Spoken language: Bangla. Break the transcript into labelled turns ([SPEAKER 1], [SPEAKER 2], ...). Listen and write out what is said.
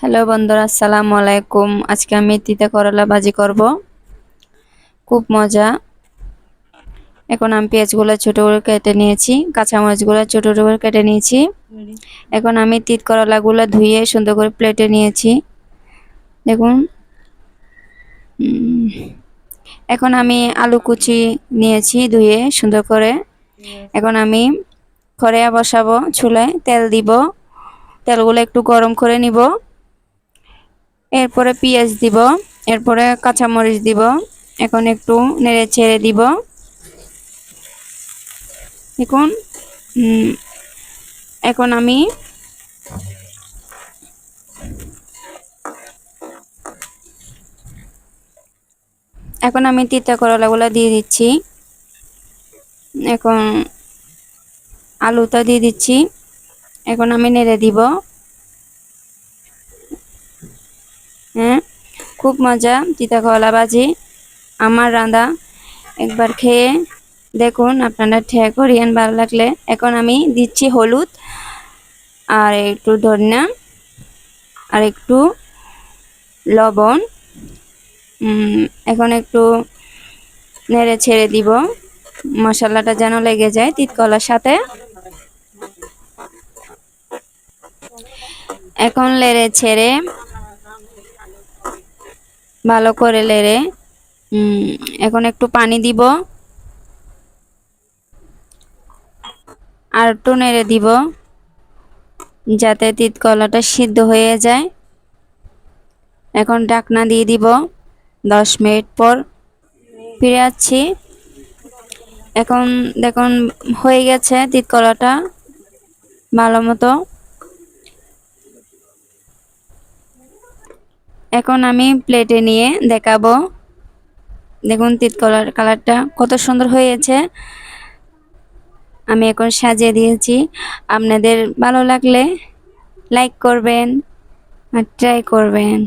[SPEAKER 1] হ্যালো বন্ধুরা, আসসালামু আলাইকুম। আজকে আমি তিতা করলা ভাজি করব। খুব মজা। এখন আমি পেঁয়াজগুলো ছোটো করে কেটে নিয়েছি, কাঁচামরিচগুলো ছোটো ছোটো করে কেটে নিয়েছি। এখন আমি তিত করলাগুলো ধুয়ে সুন্দর করে প্লেটে নিয়েছি। দেখুন। এখন আমি আলু কুচি নিয়েছি ধুয়ে সুন্দর করে। এখন আমি খড়িয়া বসাবো, চুলায় তেল দিব। তেলগুলো একটু গরম করে নিব। এরপরে পেঁয়াজ দিব, এরপরে কাঁচামরিচ দিব, এখন একটু নেড়ে ছেড়ে দিব। দেখুন এখন আমি এখন আমি তিতা করলাগুলো দিয়ে দিচ্ছি। এখন আলুটা দিয়ে দিচ্ছি। এখন আমি নেড়ে দিব হ্যাঁ খুব মজা, তিতা কলা ভাজি, আমার রাঁধা একবার খেয়ে দেখুন আপনারা ঠেয়া করিয়েন ভালো লাগলে। এখন আমি দিচ্ছি হলুদ আর একটু ধনিয়া আর একটু লবণ। এখন একটু নেড়ে ছেড়ে দিব। মশলাটা যেন লেগে যায় তিতকলার সাথে। এখন লেড়ে ছেড়ে ভালো করে লেড়ে এখন একটু পানি দিব। আর একটু নেড়ে দিব, যাতে তিত কলাটা সিদ্ধ হয়ে যায়। এখন ডাকনা দিয়ে দিব, দশ মিনিট পর ফিরে আসছি। এখন দেখুন, হয়ে গেছে তিত কলাটা ভালো মতো। এখন আমি প্লেটে নিয়ে দেখাবো। দেখুন, তিত কলার কালারটা কত সুন্দর হয়েছে। আমি এখন সাজিয়ে দিয়েছি। আপনাদের ভালো লাগলে লাইক করবেন আর ট্রাই করবেন।